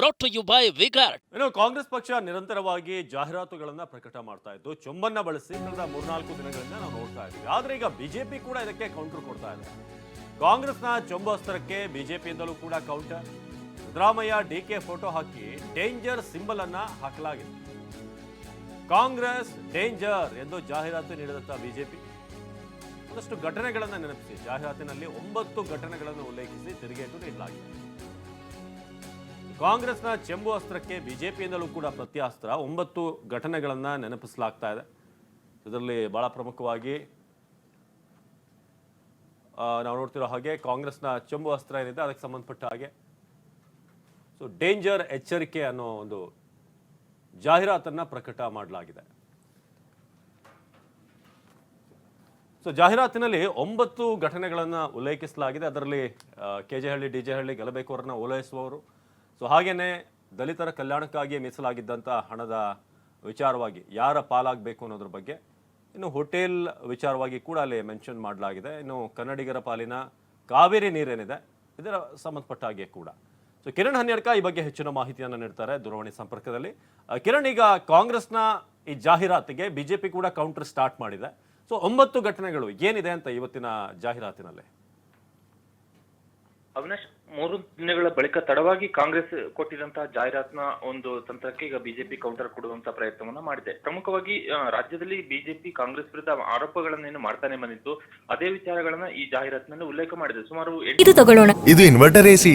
brought to you by V Guard Congress ಪಕ್ಷ ನಿರಂತರವಾಗಿ ಜಾಹೀರಾತುಗಳನ್ನ ಪ್ರಕಟ ಮಾಡ್ತಾ ಇದ್ದು, ಚೊಂಬನ್ನ ಬಳಸಿ ಕಳೆದ ಮೂರ್ನಾಲ್ಕು ದಿನಗಳಿಂದ ನಾವು ನೋಡ್ತಾ ಇದ್ದೀವಿ. ಆದ್ರೆ ಈಗ ಬಿಜೆಪಿ ಕೂಡ ಇದಕ್ಕೆ ಕೌಂಟರ್ ಕೊಡ್ತಾ ಇದೆ. ಕಾಂಗ್ರೆಸ್ನ ಚೊಂಬು ಅಸ್ತ್ರಕ್ಕೆ ಬಿಜೆಪಿಯಿಂದಲೂ ಕೂಡ counter Siddaramaiah D K photo ಹಾಕಿ ಡೇಂಜರ್ ಸಿಂಬಲ್ ಅನ್ನ ಹಾಕಲಾಗಿದೆ. ಕಾಂಗ್ರೆಸ್ ಡೇಂಜರ್ ಎಂದು ಜಾಹೀರಾತು ನೀಡಿದಂತ ಬಿಜೆಪಿ ಒಂದಷ್ಟು ಘಟನೆಗಳನ್ನು ನೆನಪಿಸಿ. ಜಾಹೀರಾತಿನಲ್ಲಿ ಒಂಬತ್ತು ಘಟನೆಗಳನ್ನು ಉಲ್ಲೇಖಿಸಿ. ಕಾಂಗ್ರೆಸ್ನ ಚೆಂಬು ಅಸ್ತ್ರಕ್ಕೆ ಬಿಜೆಪಿಯಿಂದಲೂ ಕೂಡ ಪ್ರತ್ಯಾಸ್ತ್ರ. ಒಂಬತ್ತು ಘಟನೆಗಳನ್ನು ನೆನಪಿಸಲಾಗ್ತಾ ಇದೆ. ಇದರಲ್ಲಿ ಬಹಳ ಪ್ರಮುಖವಾಗಿ ನಾವು ನೋಡ್ತಿರೋ ಹಾಗೆ ಕಾಂಗ್ರೆಸ್ನ ಚೆಂಬು ಅಸ್ತ್ರ ಏನಿದೆ, ಅದಕ್ಕೆ ಸಂಬಂಧಪಟ್ಟ ಹಾಗೆ. ಸೊ ಡೇಂಜರ್ ಎಚ್ಚರಿಕೆ ಅನ್ನೋ ಒಂದು ಜಾಹೀರಾತನ್ನ ಪ್ರಕಟ ಮಾಡಲಾಗಿದೆ. ಸೊ ಜಾಹೀರಾತಿನಲ್ಲಿ ಒಂಬತ್ತು ಘಟನೆಗಳನ್ನು ಉಲ್ಲೇಖಿಸಲಾಗಿದೆ. ಅದರಲ್ಲಿ K J Halli D J Halli ಗೆಲ್ಲಬೇಕವರನ್ನ ಓಲೈಸುವವರು. So ಹಾಗೇನೆ ದಲಿತರ ಕಲ್ಯಾಣಕ್ಕಾಗಿ ಮೀಸಲಾಗಿದ್ದಂಥ ಹಣದ ವಿಚಾರವಾಗಿ ಯಾರ ಪಾಲಾಗಬೇಕು ಅನ್ನೋದ್ರ ಬಗ್ಗೆ ಇನ್ನು ಹೋಟೆಲ್ ವಿಚಾರವಾಗಿ ಕೂಡ ಅಲ್ಲಿ ಮೆನ್ಷನ್ ಮಾಡಲಾಗಿದೆ. ಇನ್ನು ಕನ್ನಡಿಗರ ಪಾಲಿನ ಕಾವೇರಿ ನೀರೇನಿದೆ, ಇದರ ಸಂಬಂಧಪಟ್ಟ ಹಾಗೆ ಕೂಡ. ಸೊ ಕಿರಣ್ ಹನ್ನೆರಡ್ಕ ಈ ಬಗ್ಗೆ ಹೆಚ್ಚಿನ ಮಾಹಿತಿಯನ್ನು ನೀಡ್ತಾರೆ ದೂರವಾಣಿ ಸಂಪರ್ಕದಲ್ಲಿ. ಕಿರಣ್ ಈಗ ಕಾಂಗ್ರೆಸ್ನ ಈ ಜಾಹೀರಾತಿಗೆ ಬಿಜೆಪಿ ಕೂಡ ಕೌಂಟರ್ ಸ್ಟಾರ್ಟ್ ಮಾಡಿದೆ. ಸೊ ಒಂಬತ್ತು ಘಟನೆಗಳು ಏನಿದೆ ಅಂತ ಇವತ್ತಿನ ಜಾಹೀರಾತಿನಲ್ಲಿ? ಅವಿನಾಶ್ ಮೂರು ದಿನಗಳ ಬಳಿಕ ತಡವಾಗಿ ಕಾಂಗ್ರೆಸ್ ಕೊಟ್ಟಿದಂತಹ ಜಾಹೀರಾತಿನ ಒಂದು ತಂತ್ರಕ್ಕೆ ಈಗ ಬಿಜೆಪಿ ಕೌಂಟರ್ ಕೊಡುವಂತ ಪ್ರಯತ್ನವನ್ನ ಮಾಡಿದೆ. ಪ್ರಮುಖವಾಗಿ ಆ, ರಾಜ್ಯದಲ್ಲಿ ಬಿಜೆಪಿ ಕಾಂಗ್ರೆಸ್ ವಿರುದ್ಧ ಆರೋಪಗಳನ್ನೇನು ಮಾಡ್ತಾನೆ ಬಂದಿತ್ತು ಅದೇ ವಿಚಾರಗಳನ್ನ ಈ ಜಾಹೀರಾತಿನಲ್ಲಿ ಉಲ್ಲೇಖ ಮಾಡಿದೆ. ಸುಮಾರು ಎಂಟು ಇದು ತಗೊಳ್ಳೋಣ. ಇದು ಇನ್ವರ್ಟರ್ ಎಸಿ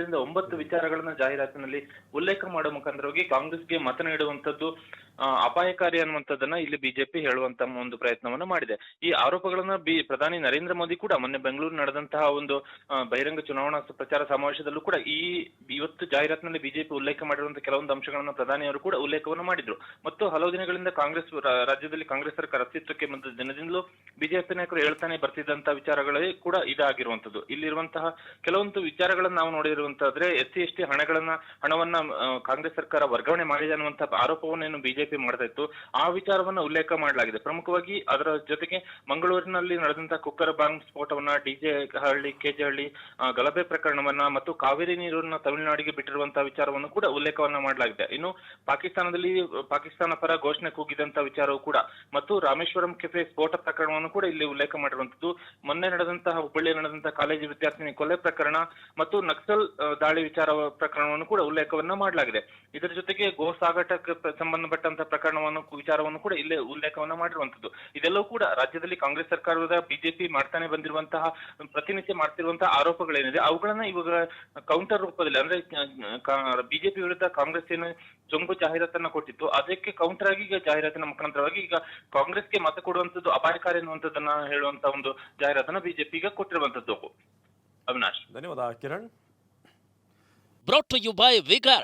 ಎಂಟರಿಂದ ಒಂಬತ್ತು ವಿಚಾರಗಳನ್ನ ಜಾಹೀರಾತಿನಲ್ಲಿ ಉಲ್ಲೇಖ ಮಾಡುವ ಮುಖಾಂತರವಾಗಿ ಕಾಂಗ್ರೆಸ್ಗೆ ಮತ ನೀಡುವಂತದ್ದು ಅಪಾಯಕಾರಿ ಅನ್ನುವಂಥದ್ದನ್ನ ಇಲ್ಲಿ ಬಿಜೆಪಿ ಹೇಳುವಂತ ಒಂದು ಪ್ರಯತ್ನವನ್ನ ಮಾಡಿದೆ. ಈ ಆರೋಪಗಳನ್ನ ಬಿ, ಪ್ರಧಾನಿ ನರೇಂದ್ರ ಮೋದಿ ಕೂಡ ಮೊನ್ನೆ ಬೆಂಗಳೂರು ನಡೆದಂತಹ ಒಂದು ಬಹಿರಂಗ ಚುನಾವಣಾ ಪ್ರಚಾರ ಸಮಾವೇಶದಲ್ಲೂ ಕೂಡ ಈ ಇವತ್ತು ಜಾಹೀರಾತಿನಲ್ಲಿ ಬಿಜೆಪಿ ಉಲ್ಲೇಖ ಮಾಡಿರುವಂತಹ ಕೆಲವೊಂದು ಅಂಶಗಳನ್ನ ಪ್ರಧಾನಿಯವರು ಕೂಡ ಉಲ್ಲೇಖವನ್ನು ಮಾಡಿದ್ರು. ಮತ್ತು ಹಲವು ದಿನಗಳಿಂದ ಕಾಂಗ್ರೆಸ್ ರಾಜ್ಯದಲ್ಲಿ ಕಾಂಗ್ರೆಸ್ ಸರ್ಕಾರ ಅಸ್ತಿತ್ವಕ್ಕೆ ಬಂದ ದಿನದಿಂದಲೂ ಬಿಜೆಪಿ ನಾಯಕರು ಹೇಳ್ತಾನೆ ಬರ್ತಿದ್ದಂತಹ ವಿಚಾರಗಳೇ ಕೂಡ ಇದಾಗಿರುವಂತದ್ದು ಇಲ್ಲಿರುವಂತಹ ಕೆಲವೊಂದು ವಿಚಾರಗಳನ್ನ ನಾವು ನೋಡಿರುವಂತಾದ್ರೆ ಎಸ್ ಸಿ ಎಸ್ ಹಣಗಳನ್ನ ಹಣವನ್ನ ಕಾಂಗ್ರೆಸ್ ಸರ್ಕಾರ ವರ್ಗಾವಣೆ ಮಾಡಿದೆ ಅನ್ನುವಂತ ಆರೋಪವನ್ನೇನು ಬಿಜೆಪಿ ಮಾಡ್ತಾ ಇತ್ತು. ಆ ವಿಚಾರವನ್ನ ಉಲ್ಲೇಖ ಮಾಡಲಾಗಿದೆ. ಪ್ರಮುಖವಾಗಿ ಅದರ ಜೊತೆಗೆ ಮಂಗಳೂರಿನಲ್ಲಿ ನಡೆದಂತಹ ಕುಕ್ಕರ್ ಬಾಂಬ್ ಸ್ಫೋಟವನ್ನ ಡಿಜೆ ಹಳ್ಳಿ ಕೆಜೆ ಹಳ್ಳಿ ಆ, ಗಲಭೆ ಪ್ರಕರಣವನ್ನ ಮತ್ತು ಕಾವೇರಿ ನೀರನ್ನ ತಮಿಳುನಾಡಿಗೆ ಬಿಟ್ಟಿರುವಂತಹ ವಿಚಾರವನ್ನು ಕೂಡ ಉಲ್ಲೇಖವನ್ನ ಮಾಡಲಾಗಿದೆ. ಇನ್ನು ಪಾಕಿಸ್ತಾನದಲ್ಲಿ ಪಾಕಿಸ್ತಾನ ಪರ ಘೋಷಣೆ ಕೂಗಿದಂತ ವಿಚಾರವೂ ಕೂಡ ಮತ್ತು ರಾಮೇಶ್ವರಂ ಕೆಫೆ ಸ್ಫೋಟ ಪ್ರಕರಣವನ್ನು ಕೂಡ ಇಲ್ಲಿ ಉಲ್ಲೇಖ ಮಾಡಿರುವಂತದ್ದು. ಮೊನ್ನೆ ನಡೆದಂತಹ ಹುಬ್ಬಳ್ಳಿ ನಡೆದಂತಹ ಕಾಲೇಜು ವಿದ್ಯಾರ್ಥಿನಿ ಕೊಲೆ ಪ್ರಕರಣ ಮತ್ತು ನಕ್ಸಲ್ ದಾಳಿ ವಿಚಾರ ಪ್ರಕರಣವನ್ನು ಕೂಡ ಉಲ್ಲೇಖವನ್ನ ಮಾಡಲಾಗಿದೆ. ಇದರ ಜೊತೆಗೆ ಗೋ ಸಾಗಾಟಕ್ಕೆ ಸಂಬಂಧಪಟ್ಟಂತ ಪ್ರಕರಣವನ್ನು ವಿಚಾರವನ್ನು ಕೂಡ ಇಲ್ಲೇ ಉಲ್ಲೇಖವನ್ನ ಮಾಡಿರುವಂತದ್ದು. ಇದೆಲ್ಲವೂ ಕೂಡ ರಾಜ್ಯದಲ್ಲಿ ಕಾಂಗ್ರೆಸ್ ಸರ್ಕಾರದ ಬಿಜೆಪಿ ಮಾಡ್ತಾನೆ ಬಂದಿರುವಂತಹ, ಪ್ರತಿನಿತ್ಯ ಮಾಡ್ತಿರುವಂತಹ ಆರೋಪಗಳೇನಿದೆ, ಅವುಗಳನ್ನ ಇವಾಗ ಕೌಂಟರ್ ರೂಪದಲ್ಲಿ ಅಂದ್ರೆ ಬಿಜೆಪಿ ವಿರುದ್ಧ ಕಾಂಗ್ರೆಸ್ ಏನು ಜೊಂಬು ಜಾಹೀರಾತನ್ನ ಕೊಟ್ಟಿತ್ತು, ಅದಕ್ಕೆ ಕೌಂಟರ್ ಆಗಿ ಈಗ ಜಾಹೀರಾತಿನ ಮುಖಾಂತರವಾಗಿ ಈಗ ಕಾಂಗ್ರೆಸ್ಗೆ ಮತ ಕೊಡುವಂತದ್ದು ಅಪಾಯಕಾರಿ ಅನ್ನುವಂಥದ್ದನ್ನ ಹೇಳುವಂತ ಒಂದು ಜಾಹೀರಾತನ್ನ ಬಿಜೆಪಿ ಈಗ ಕೊಟ್ಟಿರುವಂತದ್ದು. ಅವಿನಾಶ್. ಧನ್ಯವಾದ Kiran. Brought to you by Vigart.